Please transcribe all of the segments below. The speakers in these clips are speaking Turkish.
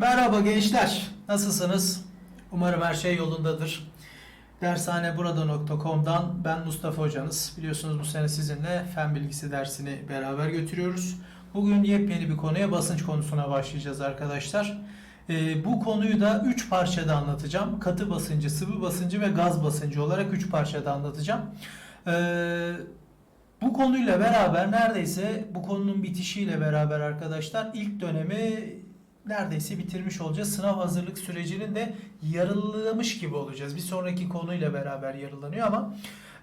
Merhaba gençler. Nasılsınız? Umarım her şey yolundadır. Dershaneburada.com'dan ben Mustafa hocanız. Biliyorsunuz bu sene sizinle fen bilgisi dersini beraber götürüyoruz. Bugün yepyeni bir konuya basınç konusuna başlayacağız arkadaşlar. Ee, bu konuyu da 3 parçada anlatacağım. Katı basıncı, sıvı basıncı ve gaz basıncı olarak 3 parçada anlatacağım. Ee, bu konuyla beraber neredeyse bu konunun bitişiyle beraber arkadaşlar ilk dönemi neredeyse bitirmiş olacağız. Sınav hazırlık sürecinin de yarılamış gibi olacağız. Bir sonraki konuyla beraber yarılanıyor ama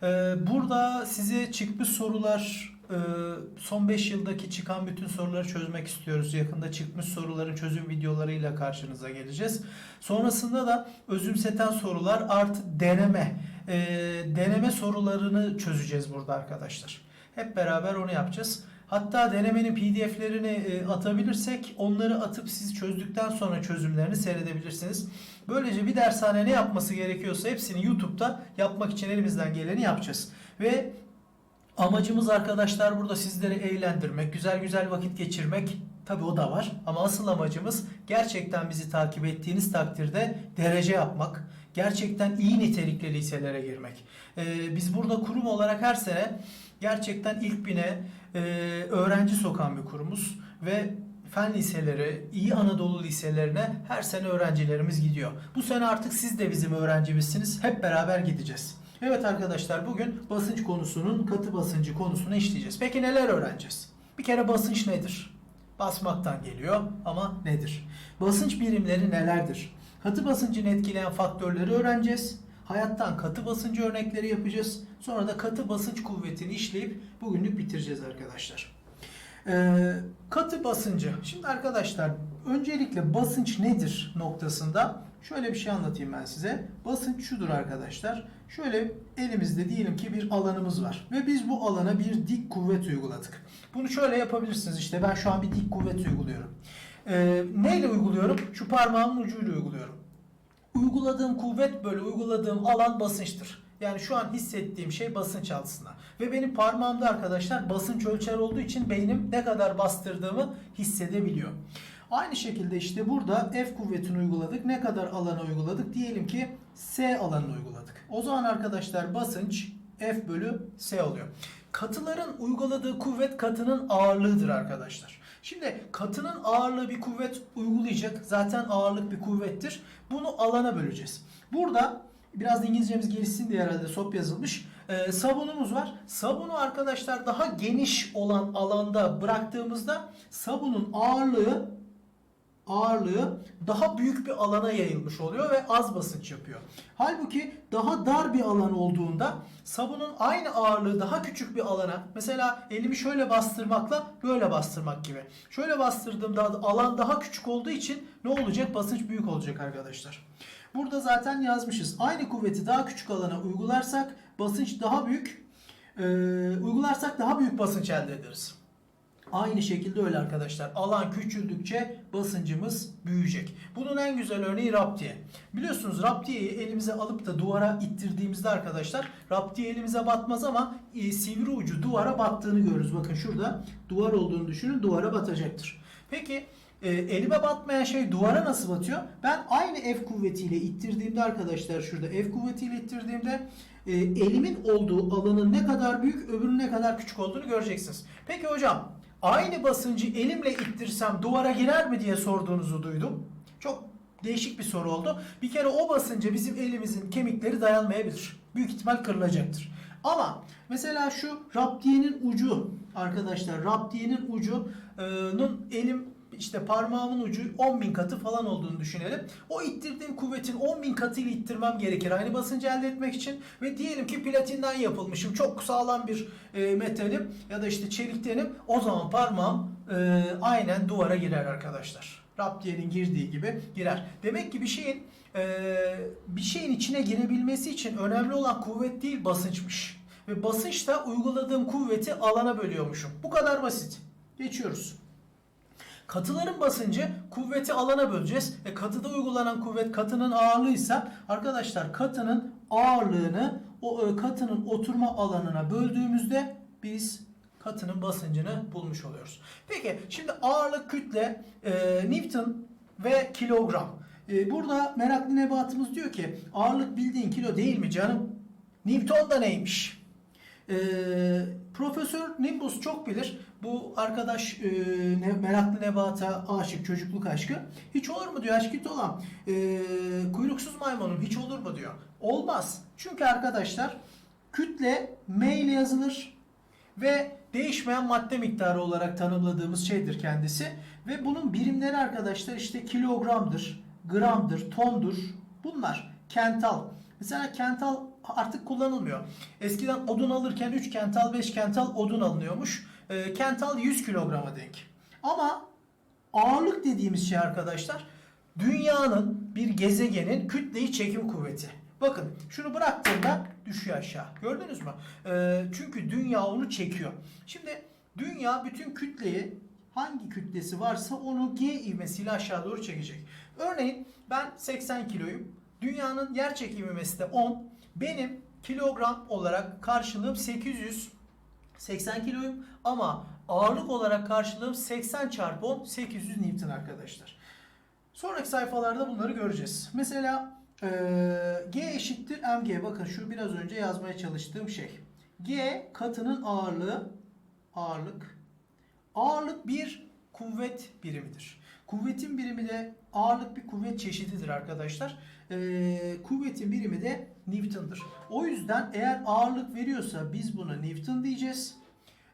e, burada size çıkmış sorular e, son 5 yıldaki çıkan bütün soruları çözmek istiyoruz. Yakında çıkmış soruların çözüm videolarıyla karşınıza geleceğiz. Sonrasında da özümseten sorular artı deneme e, deneme sorularını çözeceğiz burada arkadaşlar. Hep beraber onu yapacağız. Hatta denemenin pdf'lerini e, atabilirsek onları atıp siz çözdükten sonra çözümlerini seyredebilirsiniz. Böylece bir dershane ne yapması gerekiyorsa hepsini YouTube'da yapmak için elimizden geleni yapacağız. Ve amacımız arkadaşlar burada sizleri eğlendirmek, güzel güzel vakit geçirmek. Tabi o da var ama asıl amacımız gerçekten bizi takip ettiğiniz takdirde derece yapmak. Gerçekten iyi nitelikli liselere girmek. Ee, biz burada kurum olarak her sene gerçekten ilk bine e, öğrenci sokan bir kurumuz ve fen liseleri, iyi Anadolu liselerine her sene öğrencilerimiz gidiyor. Bu sene artık siz de bizim öğrencimizsiniz. Hep beraber gideceğiz. Evet arkadaşlar bugün basınç konusunun katı basıncı konusunu işleyeceğiz. Peki neler öğreneceğiz? Bir kere basınç nedir? Basmaktan geliyor ama nedir? Basınç birimleri nelerdir? Katı basıncını etkileyen faktörleri öğreneceğiz. Hayattan katı basıncı örnekleri yapacağız. Sonra da katı basınç kuvvetini işleyip bugünlük bitireceğiz arkadaşlar. Ee, katı basıncı. Şimdi arkadaşlar öncelikle basınç nedir noktasında şöyle bir şey anlatayım ben size. Basınç şudur arkadaşlar. Şöyle elimizde diyelim ki bir alanımız var ve biz bu alana bir dik kuvvet uyguladık. Bunu şöyle yapabilirsiniz işte ben şu an bir dik kuvvet uyguluyorum. Ee, neyle uyguluyorum? Şu parmağımın ucuyla uyguluyorum. Uyguladığım kuvvet böyle uyguladığım alan basınçtır. Yani şu an hissettiğim şey basınç altında. Ve benim parmağımda arkadaşlar basınç ölçer olduğu için beynim ne kadar bastırdığımı hissedebiliyor. Aynı şekilde işte burada F kuvvetini uyguladık. Ne kadar alana uyguladık? Diyelim ki S alanını uyguladık. O zaman arkadaşlar basınç F bölü S oluyor. Katıların uyguladığı kuvvet katının ağırlığıdır arkadaşlar. Şimdi katının ağırlığı bir kuvvet uygulayacak. Zaten ağırlık bir kuvvettir. Bunu alana böleceğiz. Burada biraz da İngilizcemiz gelişsin diye herhalde sop yazılmış. Ee, sabunumuz var. Sabunu arkadaşlar daha geniş olan alanda bıraktığımızda sabunun ağırlığı ağırlığı daha büyük bir alana yayılmış oluyor ve az basınç yapıyor. Halbuki daha dar bir alan olduğunda sabunun aynı ağırlığı daha küçük bir alana mesela elimi şöyle bastırmakla böyle bastırmak gibi. Şöyle bastırdığımda alan daha küçük olduğu için ne olacak? Basınç büyük olacak arkadaşlar. Burada zaten yazmışız. Aynı kuvveti daha küçük alana uygularsak basınç daha büyük e, uygularsak daha büyük basınç elde ederiz. Aynı şekilde öyle arkadaşlar. Alan küçüldükçe basıncımız büyüyecek. Bunun en güzel örneği raptiye. Biliyorsunuz raptiyeyi elimize alıp da duvara ittirdiğimizde arkadaşlar raptiye elimize batmaz ama e, sivri ucu duvara battığını görürüz. Bakın şurada duvar olduğunu düşünün duvara batacaktır. Peki e, elime batmayan şey duvara nasıl batıyor? Ben aynı F kuvvetiyle ittirdiğimde arkadaşlar şurada F kuvvetiyle ittirdiğimde e, elimin olduğu alanın ne kadar büyük öbürünün ne kadar küçük olduğunu göreceksiniz. Peki hocam aynı basıncı elimle ittirsem duvara girer mi diye sorduğunuzu duydum. Çok değişik bir soru oldu. Bir kere o basınca bizim elimizin kemikleri dayanmayabilir. Büyük ihtimal kırılacaktır. Ama mesela şu raptiyenin ucu arkadaşlar raptiyenin ucunun elim işte parmağımın ucu 10 bin katı falan olduğunu düşünelim. O ittirdiğim kuvvetin 10 bin katıyla ittirmem gerekir aynı basıncı elde etmek için. Ve diyelim ki platinden yapılmışım. Çok sağlam bir e, metalim ya da işte çeliktenim. O zaman parmağım e, aynen duvara girer arkadaşlar. Raptiyenin girdiği gibi girer. Demek ki bir şeyin e, bir şeyin içine girebilmesi için önemli olan kuvvet değil basınçmış. Ve basınç da uyguladığım kuvveti alana bölüyormuşum. Bu kadar basit. Geçiyoruz. Katıların basıncı kuvveti alana böleceğiz. E katıda uygulanan kuvvet katının ağırlığıysa arkadaşlar katının ağırlığını o e, katının oturma alanına böldüğümüzde biz katının basıncını bulmuş oluyoruz. Peki şimdi ağırlık kütle e, Newton ve kilogram. Ee, burada meraklı nebatımız diyor ki ağırlık bildiğin kilo değil mi canım? Newton da neymiş? Ee, Profesör Nimbus çok bilir. Bu arkadaş e, ne, meraklı nebata aşık, çocukluk aşkı. Hiç olur mu diyor aşkı olan. E, kuyruksuz maymunum hiç olur mu diyor. Olmaz. Çünkü arkadaşlar kütle M ile yazılır ve değişmeyen madde miktarı olarak tanımladığımız şeydir kendisi. Ve bunun birimleri arkadaşlar işte kilogramdır, gramdır, tondur. Bunlar kental. Mesela kental artık kullanılmıyor. Eskiden odun alırken 3 kental 5 kental odun alınıyormuş. E, kental 100 kilograma denk. Ama ağırlık dediğimiz şey arkadaşlar dünyanın bir gezegenin kütleyi çekim kuvveti. Bakın şunu bıraktığında düşüyor aşağı. Gördünüz mü? E, çünkü dünya onu çekiyor. Şimdi dünya bütün kütleyi hangi kütlesi varsa onu G ivmesiyle aşağı doğru çekecek. Örneğin ben 80 kiloyum. Dünyanın yer çekim ivmesi de 10. Benim kilogram olarak karşılığım 880 kiloyum ama ağırlık olarak karşılığım 80 çarpı 10 800 Newton arkadaşlar. Sonraki sayfalarda bunları göreceğiz. Mesela eee, G eşittir mg. Bakın şu biraz önce yazmaya çalıştığım şey. G katının ağırlığı ağırlık. Ağırlık bir kuvvet birimidir. Kuvvetin birimi de ağırlık bir kuvvet çeşididir arkadaşlar. Ee, kuvvetin birimi de Newton'dır. O yüzden eğer ağırlık veriyorsa biz buna Newton diyeceğiz.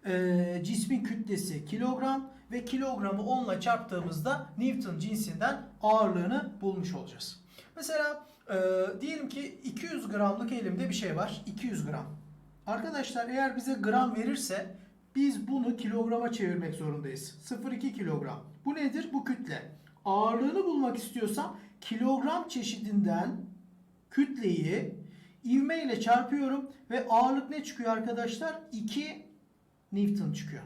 Ee, cismin kütlesi kilogram ve kilogramı 10 ile çarptığımızda Newton cinsinden ağırlığını bulmuş olacağız. Mesela e, diyelim ki 200 gramlık elimde bir şey var. 200 gram. Arkadaşlar eğer bize gram verirse biz bunu kilograma çevirmek zorundayız. 0,2 kilogram. Bu nedir? Bu kütle. Ağırlığını bulmak istiyorsam kilogram çeşidinden kütleyi ivme ile çarpıyorum ve ağırlık ne çıkıyor arkadaşlar? 2 Newton çıkıyor.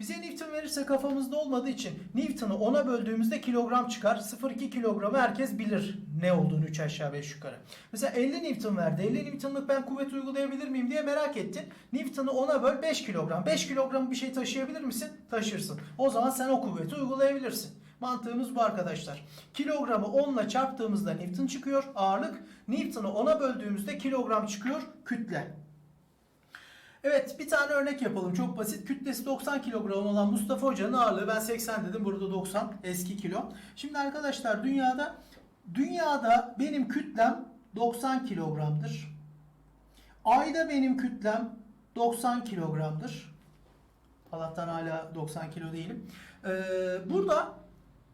Bize Newton verirse kafamızda olmadığı için Newton'u 10'a böldüğümüzde kilogram çıkar. 0,2 kilogramı herkes bilir ne olduğunu 3 aşağı 5 yukarı. Mesela 50 Newton verdi. 50 Newton'lık ben kuvvet uygulayabilir miyim diye merak ettin. Newton'u 10'a böl 5 kilogram. 5 kilogram bir şey taşıyabilir misin? Taşırsın. O zaman sen o kuvveti uygulayabilirsin. Mantığımız bu arkadaşlar. Kilogramı 10 ile çarptığımızda Newton çıkıyor ağırlık. Newton'u 10'a böldüğümüzde kilogram çıkıyor kütle. Evet bir tane örnek yapalım. Çok basit. Kütlesi 90 kilogram olan Mustafa Hoca'nın ağırlığı ben 80 dedim. Burada 90 eski kilo. Şimdi arkadaşlar dünyada dünyada benim kütlem 90 kilogramdır. Ayda benim kütlem 90 kilogramdır. Allah'tan hala 90 kilo değilim. Ee, burada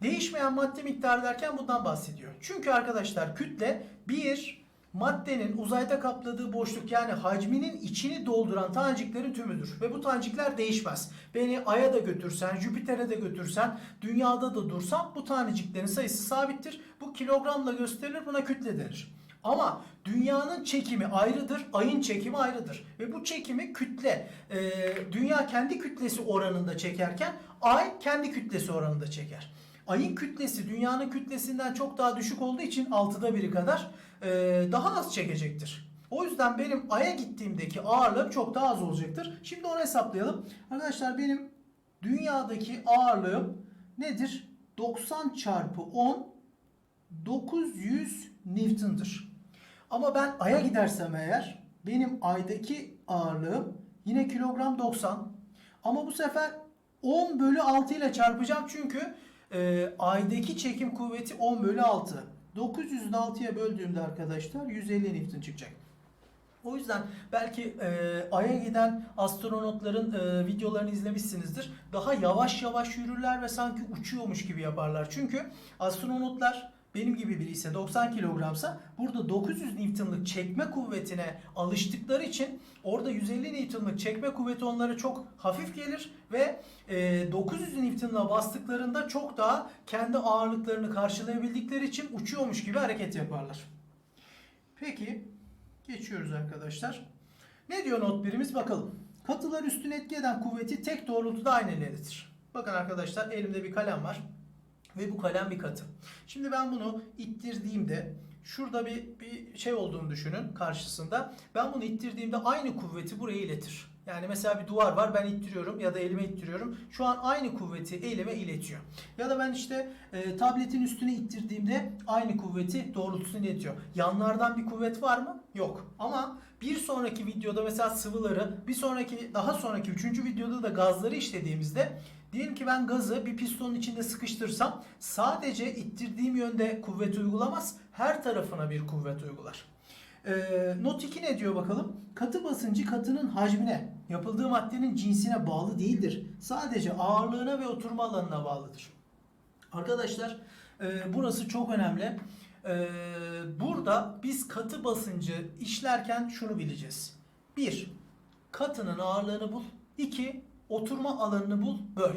değişmeyen madde miktarı derken bundan bahsediyor. Çünkü arkadaşlar kütle bir maddenin uzayda kapladığı boşluk yani hacminin içini dolduran taneciklerin tümüdür. Ve bu tanecikler değişmez. Beni Ay'a da götürsen, Jüpiter'e de götürsen, dünyada da dursam bu taneciklerin sayısı sabittir. Bu kilogramla gösterilir buna kütle denir. Ama dünyanın çekimi ayrıdır, ayın çekimi ayrıdır. Ve bu çekimi kütle, e, dünya kendi kütlesi oranında çekerken ay kendi kütlesi oranında çeker. Ayın kütlesi dünyanın kütlesinden çok daha düşük olduğu için altıda biri kadar e, daha az çekecektir. O yüzden benim Ay'a gittiğimdeki ağırlığım çok daha az olacaktır. Şimdi onu hesaplayalım. Arkadaşlar benim dünyadaki ağırlığım nedir? 90 çarpı 10 900 Newton'dır. Ama ben Ay'a gidersem eğer benim Ay'daki ağırlığım yine kilogram 90. Ama bu sefer 10 bölü 6 ile çarpacağım çünkü e, Ay'daki çekim kuvveti 10 bölü 6. 900'ü 6'ya böldüğümde arkadaşlar 150 Newton çıkacak. O yüzden belki e, Ay'a giden astronotların e, videolarını izlemişsinizdir. Daha yavaş yavaş yürürler ve sanki uçuyormuş gibi yaparlar. Çünkü astronotlar benim gibi biri ise 90 kilogramsa burada 900 Newton'lık çekme kuvvetine alıştıkları için orada 150 Newton'lık çekme kuvveti onlara çok hafif gelir ve e, 900 Newton'la bastıklarında çok daha kendi ağırlıklarını karşılayabildikleri için uçuyormuş gibi hareket yaparlar. Peki geçiyoruz arkadaşlar. Ne diyor not birimiz bakalım. Katılar üstüne etki eden kuvveti tek doğrultuda aynı ileridir. Bakın arkadaşlar elimde bir kalem var. Ve bu kalem bir katı. Şimdi ben bunu ittirdiğimde şurada bir, bir şey olduğunu düşünün karşısında. Ben bunu ittirdiğimde aynı kuvveti buraya iletir. Yani mesela bir duvar var ben ittiriyorum ya da elime ittiriyorum. Şu an aynı kuvveti elime iletiyor. Ya da ben işte e, tabletin üstüne ittirdiğimde aynı kuvveti doğrultusunu iletiyor. Yanlardan bir kuvvet var mı? Yok. Ama bir sonraki videoda mesela sıvıları, bir sonraki daha sonraki üçüncü videoda da gazları işlediğimizde diyelim ki ben gazı bir pistonun içinde sıkıştırsam sadece ittirdiğim yönde kuvvet uygulamaz, her tarafına bir kuvvet uygular. Ee, not 2 ne diyor bakalım? Katı basıncı katının hacmine, yapıldığı maddenin cinsine bağlı değildir. Sadece ağırlığına ve oturma alanına bağlıdır. Arkadaşlar e, burası çok önemli. E, burada biz katı basıncı işlerken şunu bileceğiz. 1. Katının ağırlığını bul. 2. Oturma alanını bul, böl.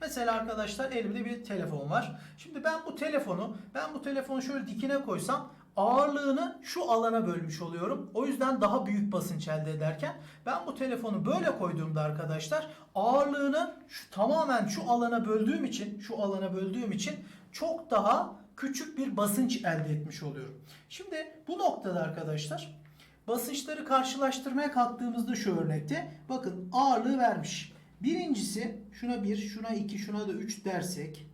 Mesela arkadaşlar elimde bir telefon var. Şimdi ben bu telefonu, ben bu telefonu şöyle dikine koysam ağırlığını şu alana bölmüş oluyorum. O yüzden daha büyük basınç elde ederken ben bu telefonu böyle koyduğumda arkadaşlar ağırlığını şu, tamamen şu alana böldüğüm için, şu alana böldüğüm için çok daha küçük bir basınç elde etmiş oluyorum. Şimdi bu noktada arkadaşlar basınçları karşılaştırmaya kalktığımızda şu örnekte bakın ağırlığı vermiş. Birincisi şuna 1, şuna 2, şuna da 3 dersek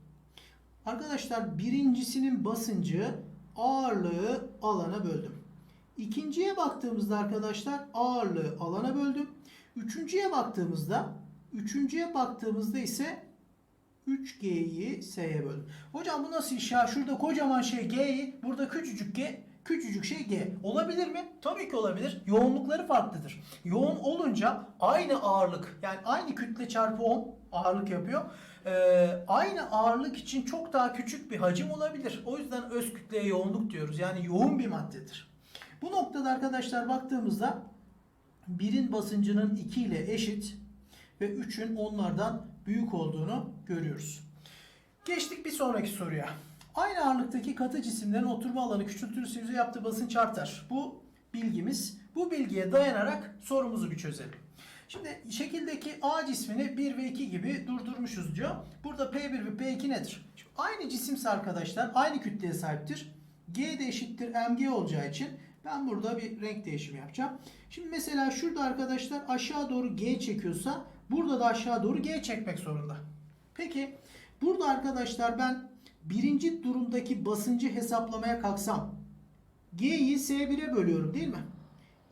arkadaşlar birincisinin basıncı ağırlığı alana böldüm. İkinciye baktığımızda arkadaşlar ağırlığı alana böldüm. Üçüncüye baktığımızda üçüncüye baktığımızda ise 3G'yi S'ye böldüm. Hocam bu nasıl iş ya? Şurada kocaman şey G'yi burada küçücük G küçücük şey G. Olabilir mi? Tabii ki olabilir. Yoğunlukları farklıdır. Yoğun olunca aynı ağırlık yani aynı kütle çarpı 10 ağırlık yapıyor. Ee, aynı ağırlık için çok daha küçük bir hacim olabilir. O yüzden öz kütleye yoğunluk diyoruz. Yani yoğun bir maddedir. Bu noktada arkadaşlar baktığımızda birin basıncının 2 ile eşit ve 3'ün onlardan büyük olduğunu görüyoruz. Geçtik bir sonraki soruya. Aynı ağırlıktaki katı cisimlerin oturma alanı küçültülürse yüzey yaptığı basınç artar. Bu bilgimiz. Bu bilgiye dayanarak sorumuzu bir çözelim. Şimdi şekildeki A cismini 1 ve 2 gibi durdurmuşuz diyor. Burada P1 ve P2 nedir? Şimdi aynı cisimse arkadaşlar aynı kütleye sahiptir. G de eşittir mg olacağı için ben burada bir renk değişimi yapacağım. Şimdi mesela şurada arkadaşlar aşağı doğru G çekiyorsa burada da aşağı doğru G çekmek zorunda. Peki burada arkadaşlar ben birinci durumdaki basıncı hesaplamaya kalksam G'yi S1'e bölüyorum değil mi?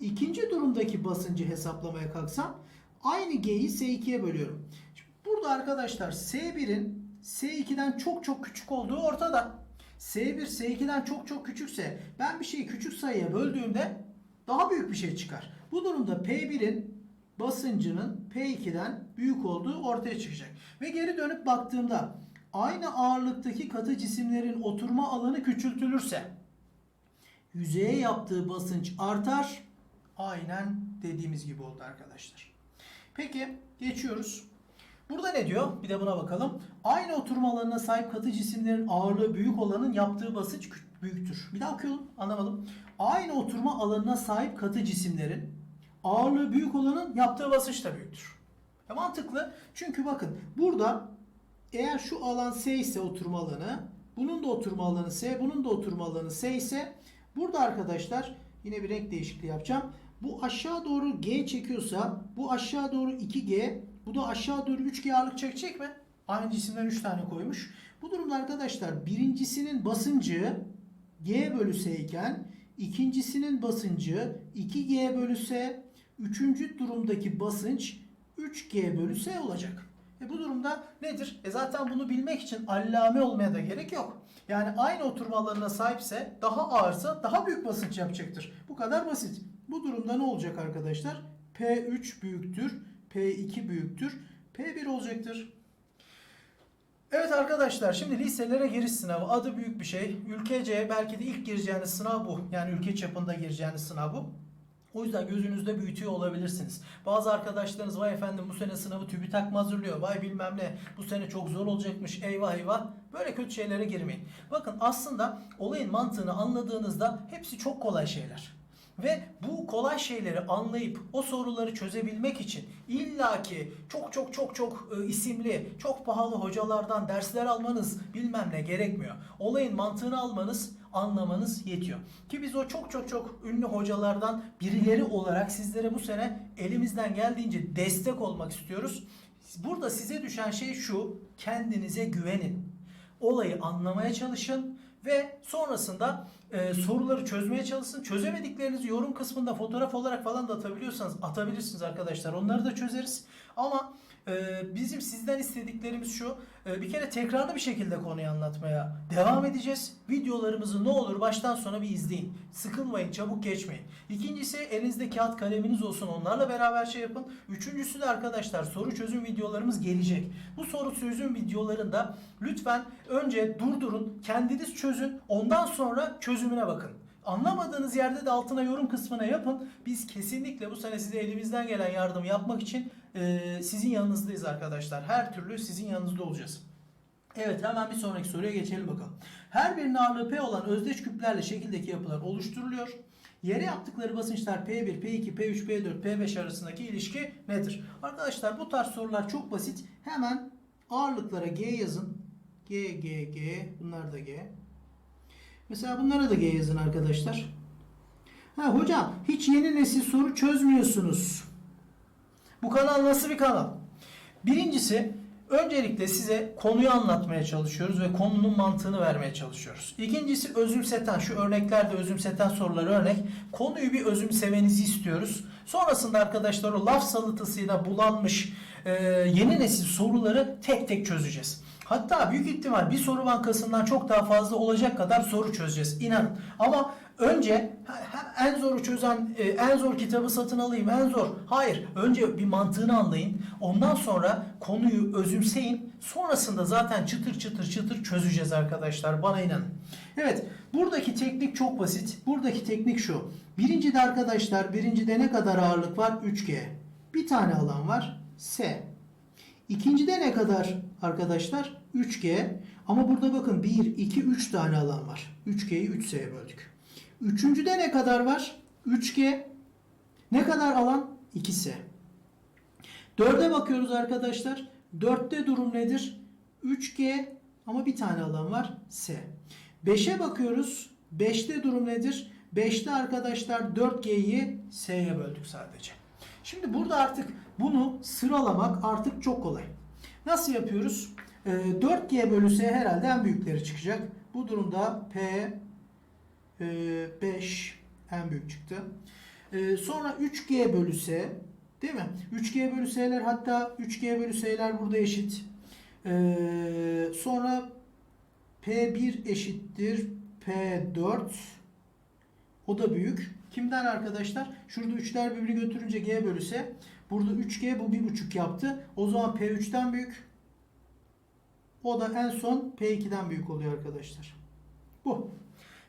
İkinci durumdaki basıncı hesaplamaya kalksam aynı G'yi S2'ye bölüyorum. Şimdi burada arkadaşlar S1'in S2'den çok çok küçük olduğu ortada. S1 S2'den çok çok küçükse ben bir şeyi küçük sayıya böldüğümde daha büyük bir şey çıkar. Bu durumda P1'in basıncının P2'den büyük olduğu ortaya çıkacak. Ve geri dönüp baktığımda aynı ağırlıktaki katı cisimlerin oturma alanı küçültülürse yüzeye yaptığı basınç artar. Aynen dediğimiz gibi oldu arkadaşlar. Peki geçiyoruz. Burada ne diyor? Bir de buna bakalım. Aynı oturma alanına sahip katı cisimlerin ağırlığı büyük olanın yaptığı basınç büyüktür. Bir daha okuyalım. Anlamadım. Aynı oturma alanına sahip katı cisimlerin ağırlığı büyük olanın yaptığı basınç da büyüktür. E mantıklı. Çünkü bakın burada eğer şu alan S ise oturma alanı, bunun da oturma alanı S, bunun da oturma alanı S ise burada arkadaşlar yine bir renk değişikliği yapacağım. Bu aşağı doğru G çekiyorsa bu aşağı doğru 2G, bu da aşağı doğru 3G ağırlık çekecek mi? Aynı cisimden 3 tane koymuş. Bu durumda arkadaşlar birincisinin basıncı G bölü S iken ikincisinin basıncı 2G bölü S, üçüncü durumdaki basınç 3G bölü S olacak. E bu durumda nedir? E zaten bunu bilmek için allame olmaya da gerek yok. Yani aynı oturma alanına sahipse daha ağırsa daha büyük basınç yapacaktır. Bu kadar basit. Bu durumda ne olacak arkadaşlar? P3 büyüktür, P2 büyüktür, P1 olacaktır. Evet arkadaşlar şimdi liselere giriş sınavı adı büyük bir şey. Ülkece belki de ilk gireceğiniz sınav bu. Yani ülke çapında gireceğiniz sınav bu. O yüzden gözünüzde büyütüyor olabilirsiniz. Bazı arkadaşlarınız vay efendim bu sene sınavı TÜBİTAK mı hazırlıyor? Vay bilmem ne bu sene çok zor olacakmış eyvah eyvah. Böyle kötü şeylere girmeyin. Bakın aslında olayın mantığını anladığınızda hepsi çok kolay şeyler. Ve bu kolay şeyleri anlayıp o soruları çözebilmek için illaki çok çok çok çok e, isimli, çok pahalı hocalardan dersler almanız bilmem ne gerekmiyor. Olayın mantığını almanız, anlamanız yetiyor. Ki biz o çok çok çok ünlü hocalardan birileri olarak sizlere bu sene elimizden geldiğince destek olmak istiyoruz. Burada size düşen şey şu, kendinize güvenin. Olayı anlamaya çalışın ve sonrasında e, soruları çözmeye çalışın. Çözemediklerinizi yorum kısmında fotoğraf olarak falan da atabiliyorsanız atabilirsiniz arkadaşlar. Onları da çözeriz. Ama bizim sizden istediklerimiz şu. e, bir kere tekrarlı bir şekilde konuyu anlatmaya devam edeceğiz. Videolarımızı ne olur baştan sona bir izleyin. Sıkılmayın, çabuk geçmeyin. İkincisi elinizde kağıt kaleminiz olsun. Onlarla beraber şey yapın. Üçüncüsü de arkadaşlar soru çözüm videolarımız gelecek. Bu soru çözüm videolarında lütfen önce durdurun, kendiniz çözün. Ondan sonra çözümüne bakın. Anlamadığınız yerde de altına yorum kısmına yapın. Biz kesinlikle bu sene size elimizden gelen yardım yapmak için e, sizin yanınızdayız arkadaşlar. Her türlü sizin yanınızda olacağız. Evet hemen bir sonraki soruya geçelim bakalım. Her birinin ağırlığı P olan özdeş küplerle şekildeki yapılar oluşturuluyor. Yere yaptıkları basınçlar P1, P2, P3, P4, P5 arasındaki ilişki nedir? Arkadaşlar bu tarz sorular çok basit. Hemen ağırlıklara G yazın. G, G, G. Bunlar da G. Mesela bunlara da G yazın arkadaşlar. Ha hocam hiç yeni nesil soru çözmüyorsunuz. Bu kanal nasıl bir kanal? Birincisi öncelikle size konuyu anlatmaya çalışıyoruz ve konunun mantığını vermeye çalışıyoruz. İkincisi özümseten şu örneklerde özümseten sorular örnek. Konuyu bir özümsemenizi istiyoruz. Sonrasında arkadaşlar o laf salatasıyla bulanmış e, yeni nesil soruları tek tek çözeceğiz. Hatta büyük ihtimal bir soru bankasından çok daha fazla olacak kadar soru çözeceğiz. İnanın. Ama önce en zoru çözen, e, en zor kitabı satın alayım, en zor. Hayır. Önce bir mantığını anlayın. Ondan sonra konuyu özümseyin. Sonrasında zaten çıtır çıtır çıtır çözeceğiz arkadaşlar. Bana inanın. Evet. Buradaki teknik çok basit. Buradaki teknik şu. Birincide arkadaşlar, birincide ne kadar ağırlık var? 3G. Bir tane alan var. S. İkincide ne kadar arkadaşlar? 3G. Ama burada bakın 1, 2, 3 tane alan var. 3G'yi 3S'ye böldük. Üçüncüde ne kadar var? 3G. Ne kadar alan? 2S. Dörde bakıyoruz arkadaşlar. Dörtte durum nedir? 3G ama bir tane alan var. S. 5'e bakıyoruz. 5'te durum nedir? 5'te arkadaşlar 4G'yi S'ye böldük sadece. Şimdi burada artık bunu sıralamak artık çok kolay. Nasıl yapıyoruz? Ee, 4G bölü S herhalde en büyükleri çıkacak. Bu durumda P e, 5 en büyük çıktı. Ee, sonra 3G bölü S değil mi? 3G bölü S'ler hatta 3G bölü S'ler burada eşit. Ee, sonra P1 eşittir P4 o da büyük. Kimden arkadaşlar? Şurada 3'ler birbirini götürünce G bölü S. Burada 3G bu 1.5 yaptı. O zaman P3'ten büyük. O da en son P2'den büyük oluyor arkadaşlar. Bu.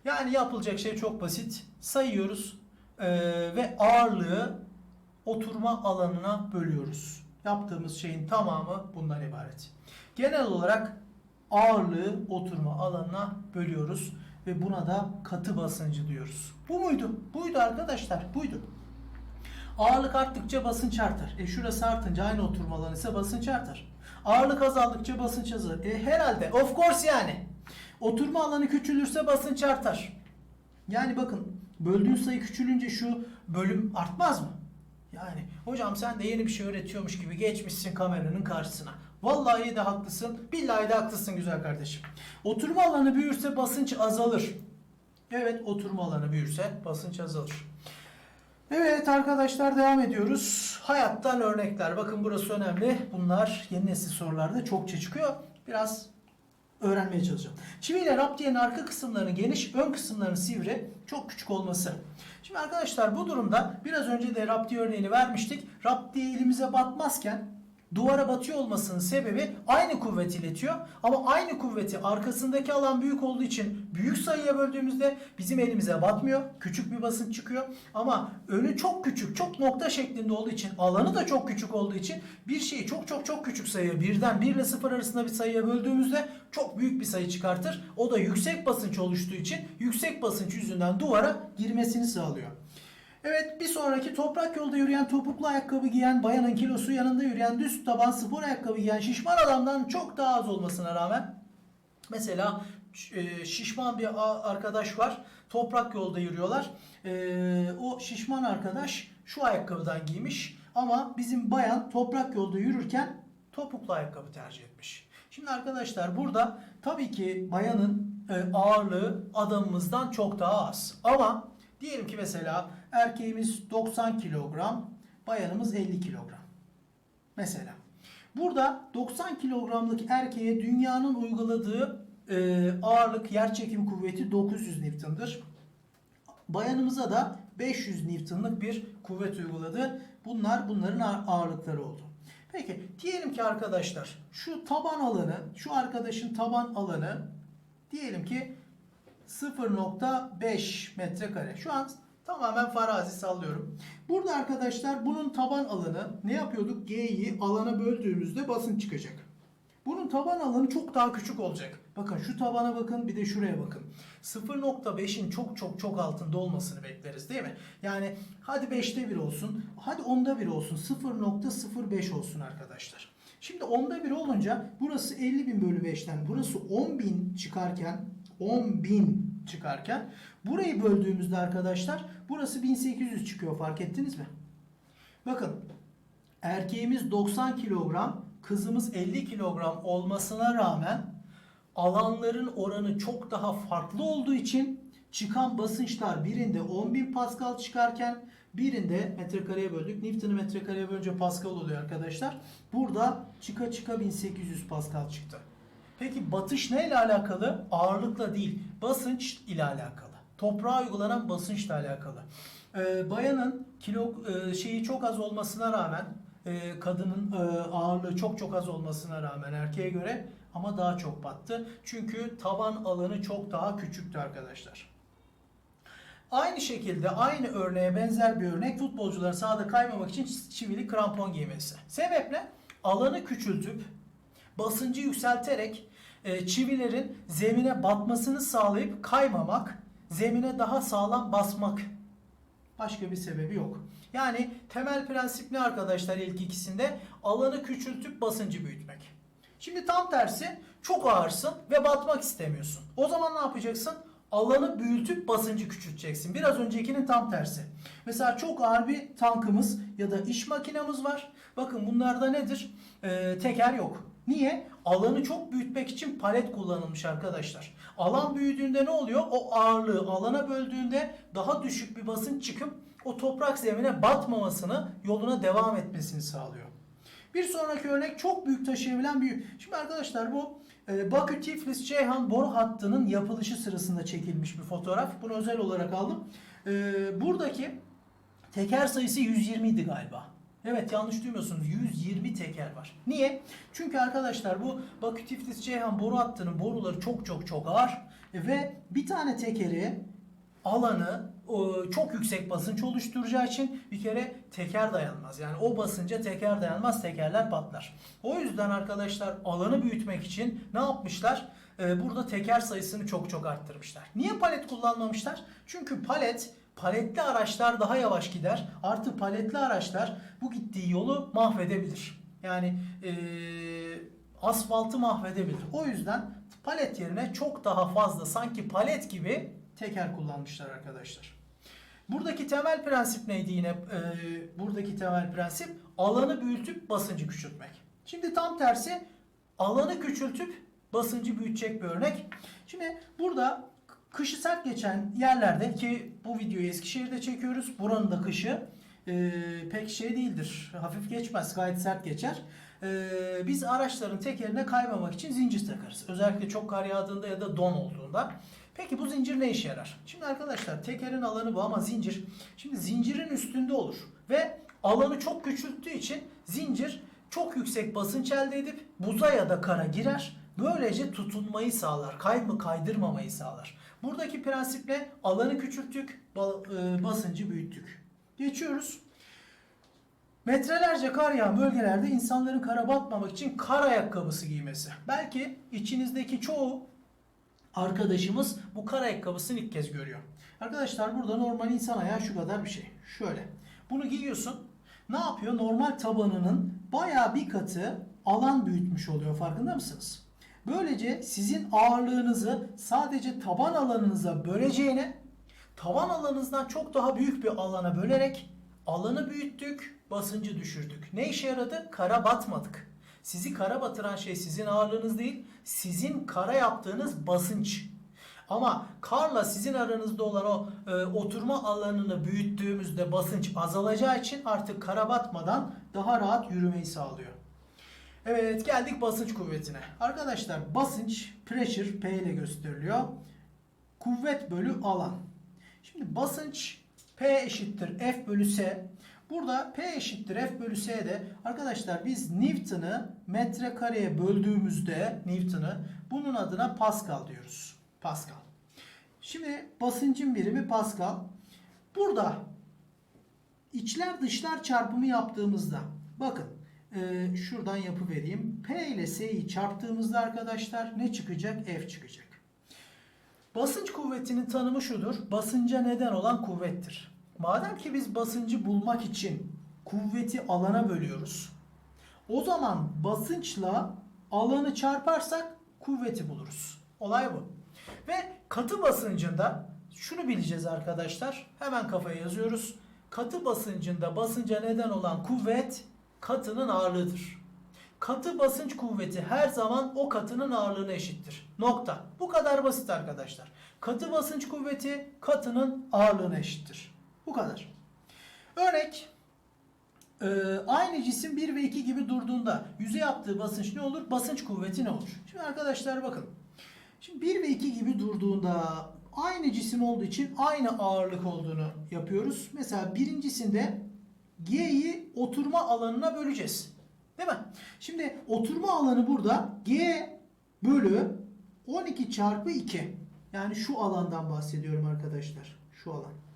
Yani yapılacak şey çok basit. Sayıyoruz eee, ve ağırlığı oturma alanına bölüyoruz. Yaptığımız şeyin tamamı bundan ibaret. Genel olarak ağırlığı oturma alanına bölüyoruz ve buna da katı basıncı diyoruz. Bu muydu? Buydu arkadaşlar. Buydu. Ağırlık arttıkça basınç artar. E şurası artınca aynı oturma alanı ise basınç artar. Ağırlık azaldıkça basınç azalır. E herhalde of course yani. Oturma alanı küçülürse basınç artar. Yani bakın böldüğün sayı küçülünce şu bölüm artmaz mı? Yani hocam sen de yeni bir şey öğretiyormuş gibi geçmişsin kameranın karşısına. Vallahi de haklısın. Billahi de haklısın güzel kardeşim. Oturma alanı büyürse basınç azalır. Evet oturma alanı büyürse basınç azalır. Evet arkadaşlar devam ediyoruz. Hayattan örnekler. Bakın burası önemli. Bunlar yeni nesil sorularda çokça çıkıyor. Biraz öğrenmeye çalışacağım. Çiviyle raptiyenin arka kısımlarının geniş, ön kısımlarının sivri, çok küçük olması. Şimdi arkadaşlar bu durumda biraz önce de raptiye örneğini vermiştik. Raptiye elimize batmazken duvara batıyor olmasının sebebi aynı kuvvet iletiyor. Ama aynı kuvveti arkasındaki alan büyük olduğu için büyük sayıya böldüğümüzde bizim elimize batmıyor. Küçük bir basınç çıkıyor. Ama önü çok küçük, çok nokta şeklinde olduğu için, alanı da çok küçük olduğu için bir şeyi çok çok çok küçük sayıya birden 1 ile 0 arasında bir sayıya böldüğümüzde çok büyük bir sayı çıkartır. O da yüksek basınç oluştuğu için yüksek basınç yüzünden duvara girmesini sağlıyor. Evet bir sonraki toprak yolda yürüyen topuklu ayakkabı giyen bayanın kilosu yanında yürüyen düz taban spor ayakkabı giyen şişman adamdan çok daha az olmasına rağmen mesela e, şişman bir arkadaş var toprak yolda yürüyorlar E, o şişman arkadaş şu ayakkabıdan giymiş ama bizim bayan toprak yolda yürürken topuklu ayakkabı tercih etmiş. Şimdi arkadaşlar burada tabii ki bayanın e, ağırlığı adamımızdan çok daha az. Ama diyelim ki mesela erkeğimiz 90 kilogram, bayanımız 50 kilogram. Mesela. Burada 90 kilogramlık erkeğe dünyanın uyguladığı e, ağırlık yerçekim kuvveti 900 Newton'dır. Bayanımıza da 500 Newton'lık bir kuvvet uyguladı. Bunlar bunların ağ- ağırlıkları oldu. Peki diyelim ki arkadaşlar şu taban alanı, şu arkadaşın taban alanı diyelim ki 0.5 metrekare. Şu an tamamen farazi sallıyorum. Burada arkadaşlar bunun taban alanı ne yapıyorduk? G'yi alana böldüğümüzde basınç çıkacak. Bunun taban alanı çok daha küçük olacak. Bakın şu tabana bakın bir de şuraya bakın. 0.5'in çok çok çok altında olmasını bekleriz değil mi? Yani hadi 5'te 1 olsun, hadi 10'da 1 olsun, 0.05 olsun arkadaşlar. Şimdi 10'da 1 olunca burası 50.000 bölü 5'ten burası 10.000 çıkarken 10.000 çıkarken burayı böldüğümüzde arkadaşlar burası 1800 çıkıyor fark ettiniz mi? Bakın erkeğimiz 90 kilogram, kızımız 50 kilogram olmasına rağmen alanların oranı çok daha farklı olduğu için çıkan basınçlar birinde 10.000 Pascal çıkarken birinde metrekareye böldük. Newton'u metrekareye bölünce Pascal oluyor arkadaşlar. Burada çıka çıka 1800 Pascal çıktı. Peki batış neyle alakalı? Ağırlıkla değil, basınç ile alakalı. Toprağa uygulanan basınçla alakalı. Ee, bayanın kilo e, şeyi çok az olmasına rağmen e, kadının e, ağırlığı çok çok az olmasına rağmen erkeğe göre ama daha çok battı. Çünkü taban alanı çok daha küçüktü arkadaşlar. Aynı şekilde aynı örneğe benzer bir örnek futbolcuların sahada kaymamak için çivili krampon giymesi. Sebep ne? Alanı küçültüp basıncı yükselterek e, çivilerin zemine batmasını sağlayıp kaymamak, zemine daha sağlam basmak. Başka bir sebebi yok. Yani temel prensip ne arkadaşlar ilk ikisinde? Alanı küçültüp basıncı büyütmek. Şimdi tam tersi çok ağırsın ve batmak istemiyorsun. O zaman ne yapacaksın? Alanı büyütüp basıncı küçülteceksin. Biraz öncekinin tam tersi. Mesela çok ağır bir tankımız ya da iş makinamız var. Bakın bunlarda nedir? Ee, teker yok. Niye? Alanı çok büyütmek için palet kullanılmış arkadaşlar. Alan büyüdüğünde ne oluyor? O ağırlığı alana böldüğünde daha düşük bir basınç çıkıp o toprak zemine batmamasını, yoluna devam etmesini sağlıyor. Bir sonraki örnek çok büyük taşıyabilen bir... Şimdi arkadaşlar bu e, Bakü Tiflis Ceyhan boru hattının yapılışı sırasında çekilmiş bir fotoğraf. Bunu özel olarak aldım. E, buradaki teker sayısı 120 idi galiba. Evet yanlış duymuyorsunuz. 120 teker var. Niye? Çünkü arkadaşlar bu Bakü Tiflis Ceyhan boru hattının boruları çok çok çok ağır ve bir tane tekeri alanı çok yüksek basınç oluşturacağı için bir kere teker dayanmaz. Yani o basınca teker dayanmaz, tekerler patlar. O yüzden arkadaşlar alanı büyütmek için ne yapmışlar? Ee, burada teker sayısını çok çok arttırmışlar. Niye palet kullanmamışlar? Çünkü palet paletli araçlar daha yavaş gider. Artı paletli araçlar bu gittiği yolu mahvedebilir. Yani eee asfaltı mahvedebilir. O yüzden palet yerine çok daha fazla sanki palet gibi teker kullanmışlar arkadaşlar. Buradaki temel prensip neydi yine? Ee, buradaki temel prensip alanı büyütüp basıncı küçültmek. Şimdi tam tersi alanı küçültüp basıncı büyütecek bir örnek. Şimdi burada kışı sert geçen yerlerde ki bu videoyu Eskişehir'de çekiyoruz. Buranın da kışı e, pek şey değildir. Hafif geçmez. Gayet sert geçer. E, biz araçların tekerine kaymamak için zincir takarız. Özellikle çok kar yağdığında ya da don olduğunda. Peki bu zincir ne işe yarar? Şimdi arkadaşlar tekerin alanı bu ama zincir. Şimdi zincirin üstünde olur. Ve alanı çok küçülttüğü için zincir çok yüksek basınç elde edip buza ya da kara girer. Böylece tutunmayı sağlar. Kaymı kaydırmamayı sağlar. Buradaki prensip ne? Alanı küçülttük, e, basıncı büyüttük. Geçiyoruz. Metrelerce kar yağan bölgelerde insanların kara batmamak için kar ayakkabısı giymesi. Belki içinizdeki çoğu arkadaşımız bu kar ayakkabısını ilk kez görüyor. Arkadaşlar burada normal insan ayağı şu kadar bir şey. Şöyle. Bunu giyiyorsun. Ne yapıyor? Normal tabanının bayağı bir katı alan büyütmüş oluyor. Farkında mısınız? Böylece sizin ağırlığınızı sadece taban alanınıza böleceğine tavan alanınızdan çok daha büyük bir alana bölerek alanı büyüttük, basıncı düşürdük. Ne işe yaradı? Kara batmadık. Sizi kara batıran şey sizin ağırlığınız değil, sizin kara yaptığınız basınç. Ama karla sizin aranızda olan o e, oturma alanını büyüttüğümüzde basınç azalacağı için artık kara batmadan daha rahat yürümeyi sağlıyor. Evet geldik basınç kuvvetine. Arkadaşlar basınç pressure P ile gösteriliyor. Kuvvet bölü alan. Şimdi basınç P eşittir F bölü S. Burada P eşittir F bölü S'de arkadaşlar biz Newton'ı metrekareye böldüğümüzde Newton'ı bunun adına Pascal diyoruz. Pascal. Şimdi basıncın birimi Pascal. Burada içler dışlar çarpımı yaptığımızda bakın e, şuradan yapı vereyim. P ile S'yi çarptığımızda arkadaşlar ne çıkacak? F çıkacak. Basınç kuvvetinin tanımı şudur. Basınca neden olan kuvvettir. Madem ki biz basıncı bulmak için kuvveti alana bölüyoruz. O zaman basınçla alanı çarparsak kuvveti buluruz. Olay bu. Ve katı basıncında şunu bileceğiz arkadaşlar. Hemen kafaya yazıyoruz. Katı basıncında basınca neden olan kuvvet katının ağırlığıdır. Katı basınç kuvveti her zaman o katının ağırlığına eşittir. Nokta. Bu kadar basit arkadaşlar. Katı basınç kuvveti katının ağırlığına eşittir. Bu kadar. Örnek e, aynı cisim 1 ve 2 gibi durduğunda yüzey yaptığı basınç ne olur? Basınç kuvveti ne olur? Şimdi arkadaşlar bakın. Şimdi 1 ve 2 gibi durduğunda aynı cisim olduğu için aynı ağırlık olduğunu yapıyoruz. Mesela birincisinde G'yi oturma alanına böleceğiz. Değil mi? Şimdi oturma alanı burada G bölü 12 çarpı 2. Yani şu alandan bahsediyorum arkadaşlar. Şu alan.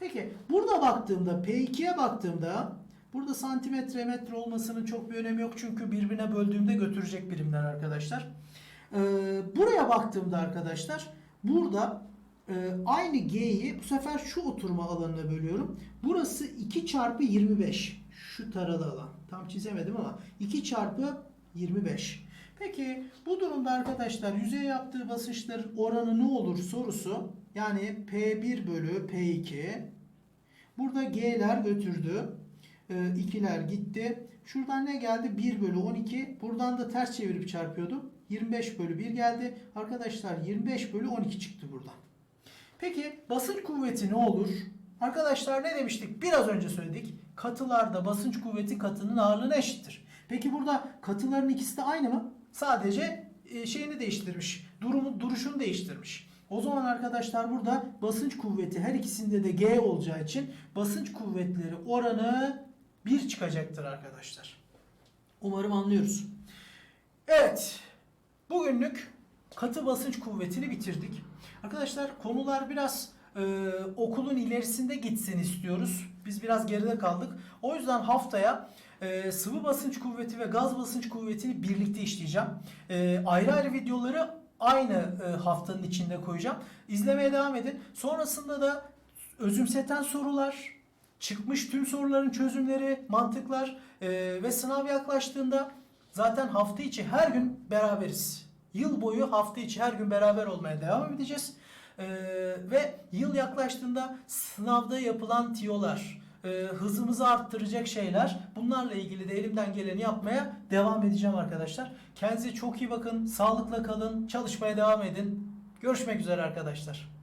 Peki burada baktığımda P2'ye baktığımda burada santimetre metre olmasının çok bir önemi yok. Çünkü birbirine böldüğümde götürecek birimler arkadaşlar. Ee, buraya baktığımda arkadaşlar burada e, aynı G'yi bu sefer şu oturma alanına bölüyorum. Burası 2 çarpı 25. Şu taralı alan. Tam çizemedim ama 2 çarpı 25. Peki bu durumda arkadaşlar yüzey yaptığı basınçların oranı ne olur sorusu. Yani P1 bölü P2. Burada G'ler götürdü. E, ikiler gitti. Şuradan ne geldi? 1 bölü 12. Buradan da ters çevirip çarpıyordum. 25 bölü 1 geldi. Arkadaşlar 25 bölü 12 çıktı buradan. Peki basınç kuvveti ne olur? Arkadaşlar ne demiştik? Biraz önce söyledik. Katılarda basınç kuvveti katının ağırlığına eşittir. Peki burada katıların ikisi de aynı mı? Sadece e, şeyini değiştirmiş. Durumu, duruşunu değiştirmiş. O zaman arkadaşlar burada basınç kuvveti her ikisinde de G olacağı için basınç kuvvetleri oranı 1 çıkacaktır arkadaşlar. Umarım anlıyoruz. Evet. Bugünlük katı basınç kuvvetini bitirdik. Arkadaşlar konular biraz e, okulun ilerisinde gitsin istiyoruz. Biz biraz geride kaldık. O yüzden haftaya e, sıvı basınç kuvveti ve gaz basınç kuvvetini birlikte işleyeceğim. E, ayrı ayrı videoları aynı e, haftanın içinde koyacağım. İzlemeye devam edin. Sonrasında da özümseten sorular, çıkmış tüm soruların çözümleri, mantıklar e, ve sınav yaklaştığında zaten hafta içi her gün beraberiz. Yıl boyu hafta içi her gün beraber olmaya devam edeceğiz. Ee, ve yıl yaklaştığında sınavda yapılan tiyolar, e, hızımızı arttıracak şeyler bunlarla ilgili de elimden geleni yapmaya devam edeceğim arkadaşlar. Kendinize çok iyi bakın, sağlıkla kalın, çalışmaya devam edin. Görüşmek üzere arkadaşlar.